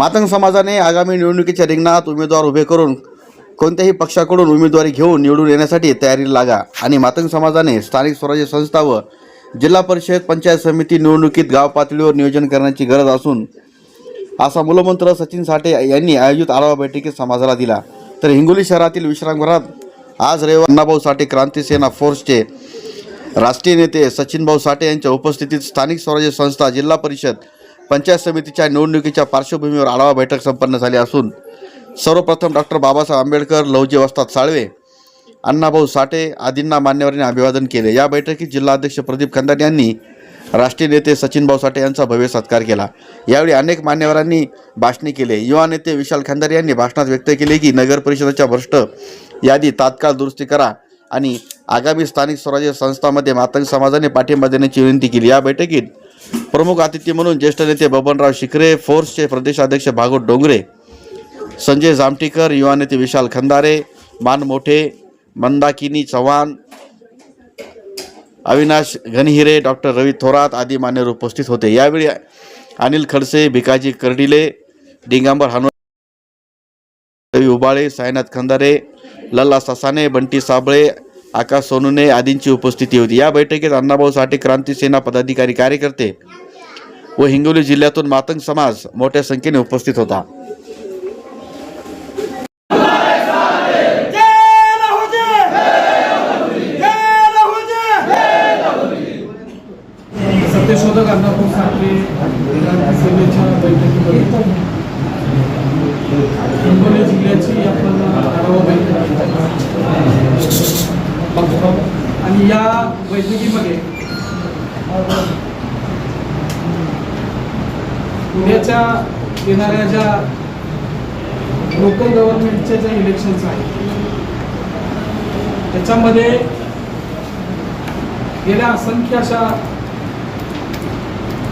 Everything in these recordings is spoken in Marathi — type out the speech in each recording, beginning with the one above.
मातंग समाजाने आगामी निवडणुकीच्या रिंगणात उमेदवार उभे करून कोणत्याही पक्षाकडून उमेदवारी घेऊन निवडून येण्यासाठी तयारीला लागा आणि मातंग समाजाने स्थानिक स्वराज्य संस्था व जिल्हा परिषद पंचायत समिती निवडणुकीत गाव पातळीवर नियोजन करण्याची गरज असून असा मूलमंत्र सचिन साठे यांनी आयोजित आढावा बैठकीत समाजाला दिला. तर हिंगोली शहरातील विश्रामगृहात आज रविवार अण्णाभाऊ साठे क्रांती सेना फोर्सचे राष्ट्रीय नेते सचिनभाऊ साठे यांच्या उपस्थितीत स्थानिक स्वराज्य संस्था जिल्हा परिषद पंचायत समितीच्या निवडणुकीच्या पार्श्वभूमीवर आढावा बैठक संपन्न झाली असून सर्वप्रथम डॉक्टर बाबासाहेब आंबेडकर लवजी वस्ताद साळवे अण्णाभाऊ साठे आदींना मान्यवरांनी अभिवादन केले. या बैठकीत जिल्हाध्यक्ष प्रदीप खंदारे यांनी राष्ट्रीय नेते सचिनभाऊ साठे यांचा भव्य सत्कार केला. यावेळी अनेक मान्यवरांनी भाषणे केले. युवा नेते विशाल खंदारे यांनी भाषणात व्यक्त केले की नगर परिषदेच्या भ्रष्ट यादी तात्काळ दुरुस्ती करा आणि आगामी स्थानिक स्वराज्य संस्थांमध्ये मातंग समाजाने पाठिंबा देण्याची विनंती केली. या बैठकीत प्रमुख अतिथी म्हणून ज्येष्ठ नेते बबनराव शिखरे फोर्सचे प्रदेशाध्यक्ष भागवत डोंगरे संजय जामटीकर युवा नेते विशाल खंदारे मान मोठे मंदाकिनी चव्हाण अविनाश घनहिरे डॉक्टर रवी थोरात आदी मान्यवर उपस्थित होते. यावेळी अनिल खडसे भिकाजी कर्डिले डिंगांबर हनुमान रवी उबाळे साईनाथ खंदारे लल्ला ससाने बंटी साबळे आकाश सोनुने आदींची उपस्थिती होती. या बैठकीत अण्णाभाऊ साठे क्रांती सेना पदाधिकारी कार्यकर्ते व हिंगोली जिल्ह्यातून मातंग समाज मोठ्या संख्येने उपस्थित होता. सत्यशोधक अण्णाभाऊ साठे सेनेच्या बैठकीमध्ये हिंगोली जिल्ह्याची आपण आढावा बैठक बघतो आणि या बैठकीमध्ये येणाऱ्या ज्या लोकल गव्हर्नमेंटच्या ज्या इलेक्शन्स आहेत त्याच्यामध्ये गेल्या असंख्य अशा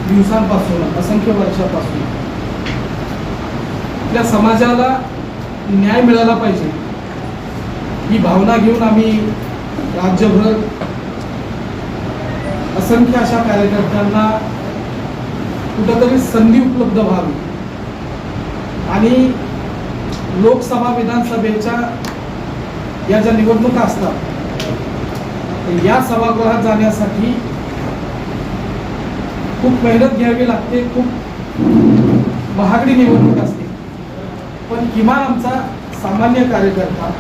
दिवसांपासून असंख्य वर्षापासून आपल्या समाजाला न्याय मिळाला पाहिजे ही भावना घेऊन आम्ही राज्यभर असंख्य अशा कार्यकर्त्यांना कुठंतरी संधी उपलब्ध व्हावी. आणि लोकसभा विधानसभेच्या या ज्या निवडणुका असतात या सभागृहात जाण्यासाठी खूप मेहनत घ्यावी लागते खूप महागडी निवडणूक असते. पण किमान आमचा सामान्य कार्यकर्ता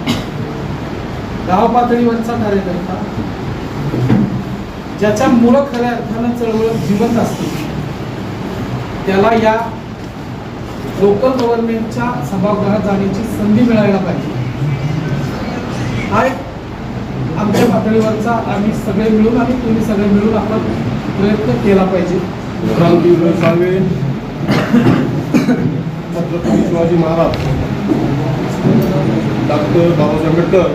गाव पातळीवरचा कार्यकर्ता ज्याच्या मुळं खऱ्या अर्थानं चळवळ जिवंत असते. त्याला या लोकल गव्हर्नमेंटच्या सभागृहात जाण्याची संधी मिळायला पाहिजे. हा एक आमच्या पातळीवरचा आम्ही सगळे मिळून आणि तुम्ही सगळे मिळून आपण प्रयत्न केला पाहिजे. छत्रपती शिवाजी महाराज डॉक्टर बाबासाहेब आंबेडकर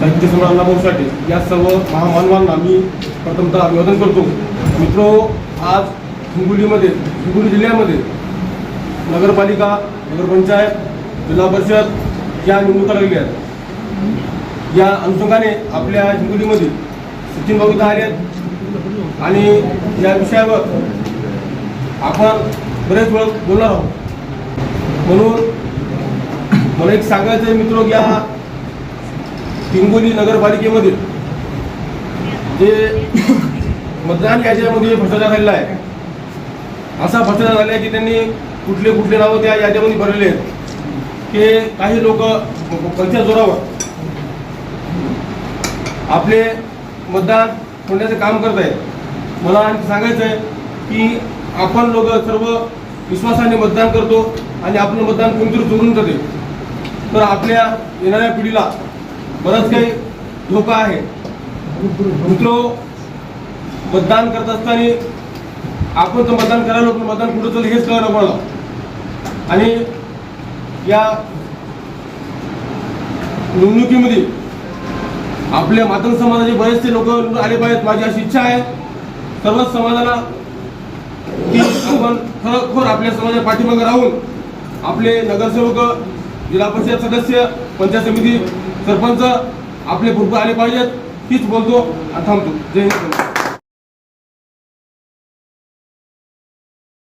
साहित्य सम्राट अण्णाभाऊ साठे या सर्व महामानवांना मी प्रथमतः अभिवादन करतो. मित्रो आज हिंगोलीमध्ये हिंगोली जिल्ह्यामध्ये नगरपालिका नगरपंचायत जिल्हा परिषद या निवडणुका लागल्या आहेत. या अनुषंगाने आपल्या हिंगोलीमध्ये सचिन भाऊ आले आहेत. आणि या विषयावर आपण बरेच वेळ बोलणार आहोत. म्हणून मला एक सांगायचं मित्र मित्र या हिंगोली नगरपालिकेमध्ये जे मतदान याच्यामध्ये भ्रष्टाचार झालेला आहे. असा भ्रष्टाचार झाला आहे की त्यांनी कुठले कुठले नावं त्या याच्यामध्ये भरलेले आहेत. की काही लोक पैच्या जोरावर आपले मतदान होण्याचं काम करत आहेत. मला आणखी सांगायचं आहे की आपण लोक सर्व विश्वासाने मतदान करतो आणि आपलं मतदान कोणतरी चोरून जाते तर आपल्या येणाऱ्या पिढीला बरंच काही धोका आहे. मित्र मतदान करत असताना आपण तर मतदान करायला पण मतदान कुठं चाललं हेच कळलं पडलं. आणि या निवडणुकीमध्ये आपल्या मातंग समाजाचे बरेचसे लोक आले पाहिजेत. माझी अशी इच्छा आहे सर्वच समाजाला की आपण खरोखर आपल्या समाजाच्या पाठीमागे राहून आपले नगरसेवक जिल्हा परिषद सदस्य पंचायत समिती सरपंच आपले भरपूर आले पाहिजेत हीच बोलतो आणि थांबतो. जय हिंद.